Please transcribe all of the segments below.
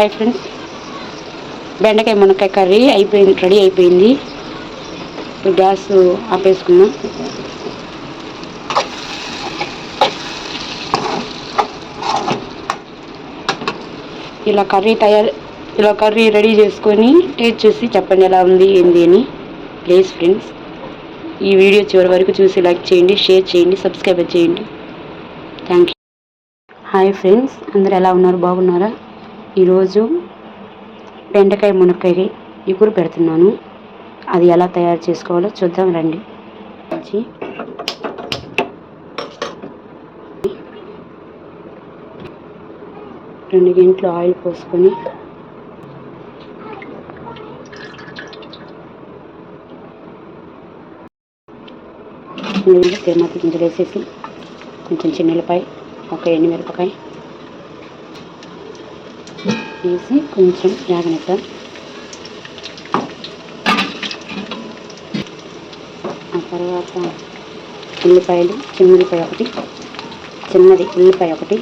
Hi friends బెండకాయ మునక్కాయ curry అయిపోయింది రెడీ అయిపోయింది. ఇప్పుడు గ్యాస్ ఆపేసుకున్నాం ఇలా కర్రీ తయారు ఇలా కర్రీ రెడీ చేసుకొని టేస్ట్ చూసి చెప్పండి ఎలా ఉంది ఏంది అని. ప్లీజ్ ఫ్రెండ్స్ ఈ వీడియో చివరి వరకు చూసి లైక్ చేయండి షేర్ చేయండి సబ్స్క్రైబ్ చేయండి. థ్యాంక్ యూ హాయ్ ఫ్రెండ్స్ అందరు ఎలా ఉన్నారు? బాగున్నారా? ఈరోజు బెండకాయ మునక్కాయ ఇగురు పెడుతున్నాను. అది ఎలా తయారు చేసుకోవాలో చూద్దాం రండి. రెండు గంటలు ఆయిల్ పోసుకొని తిరుమతి గింజలు వేసేసి కొంచెం చిన్నెలపాయ ఒక ఎండుమిరపకాయ వేసి కొంచెం వేగనిద్దాం ఆ తర్వాత ఉల్లిపాయలు చిన్న ఉల్లిపాయ ఒకటి చిన్నది ఉల్లిపాయ ఒకటి.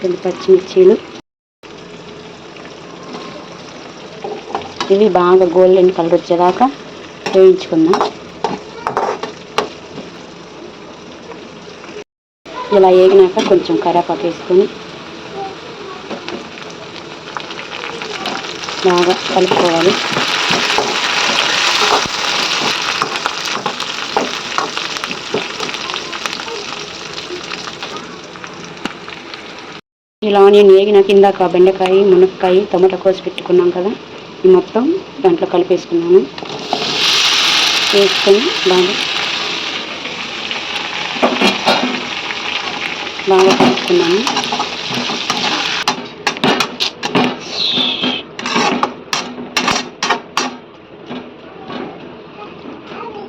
రెండు పచ్చిమిర్చీలు. ఇవి బాగా గోల్డెన్ కలర్ వచ్చేదాకా వేయించుకుందాం. ఇలా వేగినాక కొంచెం కరేపాకు వేసుకొని బాగా కలుపుకోవాలి. ఇలా నేను వేగిన కిందాక బెండకాయ మునక్కాయ టమాటా కోసి పెట్టుకున్నాం కదా ఈ మొత్తం దాంట్లో కలిపేసుకున్నాను. వేసుకొని బాగా బాగా కలుపుకున్నాను.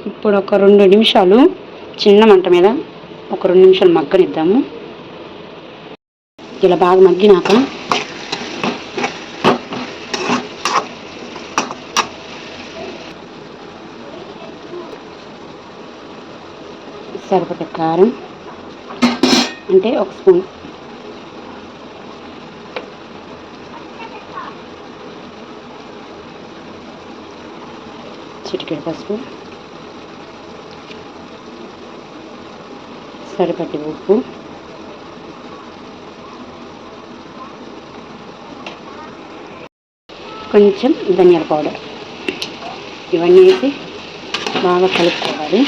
ఇప్పుడు ఒక రెండు నిమిషాలు చిన్న మంట మీద ఒక రెండు నిమిషాలు మగ్గనిద్దాము. ఇలా బాగా మగ్గినాక సరిపడే కారం అంటే ఒక స్పూన్. చిటికెడు పసుపు. సరిపట్టి ఉప్పు. కొంచెం ధనియాల పౌడర్. ఇవన్నీ వేసి బాగా కలుపుకోవాలి.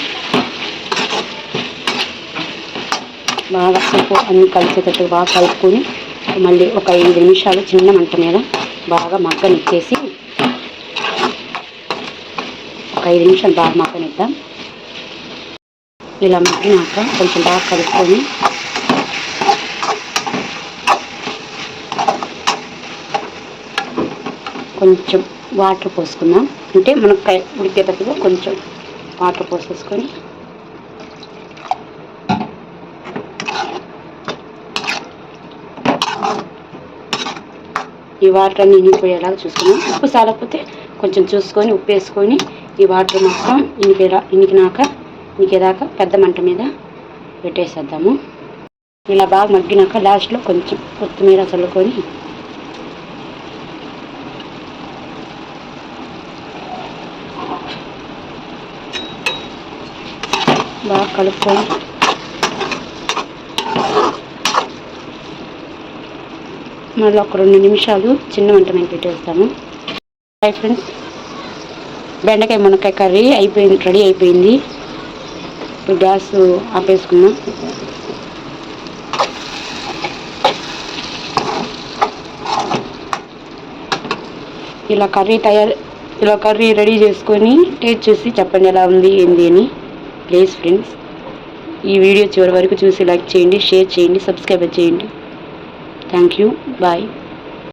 బాగా ఉప్పు అన్ని కలిసేటట్టు బాగా కలుపుకొని మళ్ళీ ఒక ఐదు నిమిషాలు చిన్న మంట మీద బాగా మగ్గనిచ్చేసి ఒక ఐదు నిమిషాలు బాగా మగ్గనిద్దాం. ఇలా మగ్గినాక కొంచెం బాగా కలుపుకొని కొంచెం వాటర్ పోసుకుందాం. అంటే మనకు ఉడికేటట్టుగా కొంచెం వాటర్ పోసేసుకొని ఈ వాటర్ అన్ని ఇనిపోయేలాగా చూసుకున్నాం ఉప్పు సాలకపోతే కొంచెం చూసుకొని ఉప్పు వేసుకొని ఈ వాటర్ మొత్తం ఇనికేలా ఇనికినాక ఇనికేదాకా పెద్ద మంట మీద పెట్టేసేద్దాము. ఇలా బాగా మగ్గినాక లాస్ట్లో కొంచెం కొత్తిమీర చల్లుకొని బాగా కలుపుకొని మళ్ళీ ఒక రెండు నిమిషాలు చిన్న వంట మీద పెట్టేస్తాము. Hi friends. బెండకాయ మునక్కాయ కర్రీ అయిపోయింది రెడీ అయిపోయింది. ఇప్పుడు గ్యాస్ ఆపేసుకున్నాం ఇలా కర్రీ తయారు ఇలా కర్రీ రెడీ చేసుకొని టేస్ట్ చూసి చెప్పండి ఎలా ఉంది ఏంది అని. ప్లీజ్ ఫ్రెండ్స్ ఈ వీడియో చివరి వరకు చూసి లైక్ చేయండి షేర్ చేయండి సబ్స్క్రైబ్ చేయండి. Thank you. Bye.